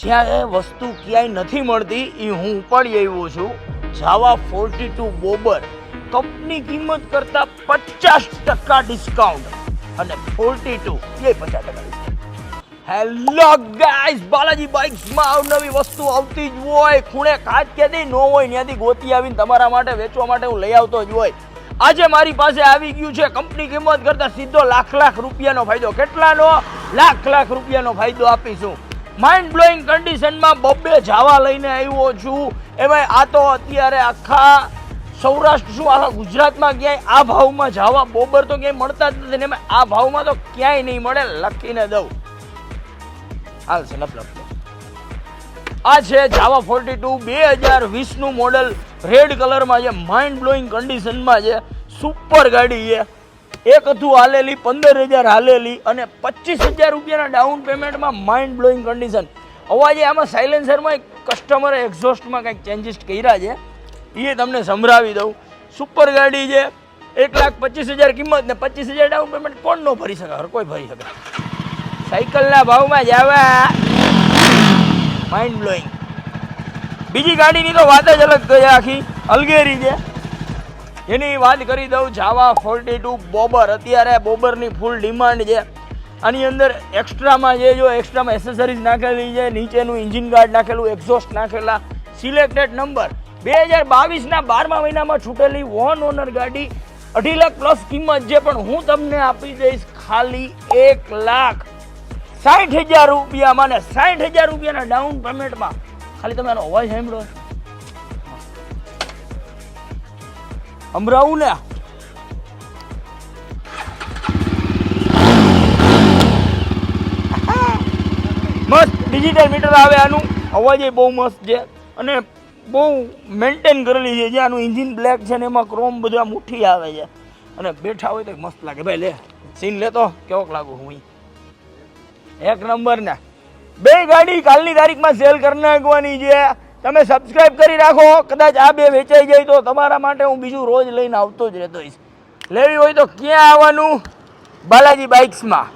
જ્યાં એ વસ્તુ ક્યાંય નથી મળતી એ હું ઉપાડી આવ્યો છું. Jawa forty two Bobber, company કિંમત કરતા પચાસ ટકા ડિસ્કાઉન્ટ અને ફોર્ટી ટુ એ પચાસ ટકા હેલો ગાઈસ બાલાજી બાઇક્સમાં અવનવી વસ્તુ આવતી જ હોય. ખૂણે કાચ ક્યાંથી ન હોય, ત્યાંથી ગોતી આવીને તમારા માટે વેચવા માટે હું લઈ આવતો જ હોય. આજે મારી પાસે આવી ગયું છે કંપની કિંમત કરતાં સીધો લાખ લાખ રૂપિયાનો ફાયદો. કેટલાનો? લાખ લાખ રૂપિયાનો ફાયદો આપીશું. માઇન્ડ બ્લોઈંગ કન્ડિશનમાં બબ્બે જાવા લઈને આવ્યો છું. એમાં આ તો અત્યારે આખા સૌરાષ્ટ્ર શું આખા ગુજરાતમાં ક્યાંય આ ભાવમાં જાવા બોબર તો ક્યાંય મળતા જ નથી ને આ ભાવમાં તો ક્યાંય નહીં મળે, લખીને દઉં. હાલ છે આ છે જાવા ફોર્ટી ટુ બે હજાર વીસનું મોડલ રેડ કલરમાં છે માઇન્ડ બ્લોઈંગ કન્ડિશનમાં છે સુપર ગાડી છે. એક હતું હાલેલી, પંદર હજાર હાલેલી અને પચીસ હજાર રૂપિયાના ડાઉન પેમેન્ટમાં માઇન્ડ બ્લોઈંગ કન્ડિશન અવાજે આમાં સાયલેન્સરમાં કસ્ટમરે એક્ઝોસ્ટમાં કંઈક ચેન્જીસ કર્યા છે. એ તમને સંભળાવી દઉં. સુપર ગાડી છે. એક લાખ પચીસ હજાર કિંમત ને પચીસ હજાર ડાઉન પેમેન્ટ કોણ ન ભરી શકે? હર કોઈ ભરી શકે. સાયકલના ભાવમાં જ આવ્યા માઇન્ડ બ્લોઈંગ બીજી ગાડીની તો વાત જ અલગ છે આખી. અલગેરી છે. એની વાત કરી દઉં, જાવા ફોર્ટી ટુ બોબર. અત્યારે બોબરની ફૂલ ડિમાન્ડ છે. આની અંદર એક્સ્ટ્રામાં જે જો એક્સ્ટ્રામાં એસેસરીઝ નાખેલી છે, નીચેનું ઇન્જિન ગાર્ડ નાખેલું એક્ઝોસ્ટ નાખેલા સિલેક્ટેડ નંબર બે હજાર બાવીસના બારમા મહિનામાં છૂટેલી વોન ઓનર ગાડી, અઢી લાખ પ્લસ કિંમત છે, પણ હું તમને આપી દઈશ ખાલી એક લાખ. સાઠ હજાર રૂપિયામાં ને સાઠ હજાર રૂપિયાના ડાઉન પેમેન્ટમાં ખાલી તમે આનો અવાજ સાંભળો. અમરાવું ને મસ્ત ડિજિટલ મીટર આવે આનું. અવાજ એ બહુ મસ્ત છે. અને બહુ મેન્ટેન કરેલી છે. જે આનું ઇન્જિન બ્લેક છે ને એમાં ક્રોમ બધા મુઠ્ઠી આવે છે. અને બેઠા હોય તો મસ્ત લાગે. ભાઈ લે સીન લેતો કેવોક લાગુ હું? એક નંબર ને બે ગાડી કાલની તારીખમાં સેલ કરી નાખવાની છે. તમે સબસ્ક્રાઇબ કરી રાખો. કદાચ આ બે વેચાઈ જાય તો તમારા માટે હું બીજું રોજ લઈને આવતો જ રહેતો હોઈશ. લેવી હોય તો ક્યાં આવવાનું? બાલાજી બાઇક્સમાં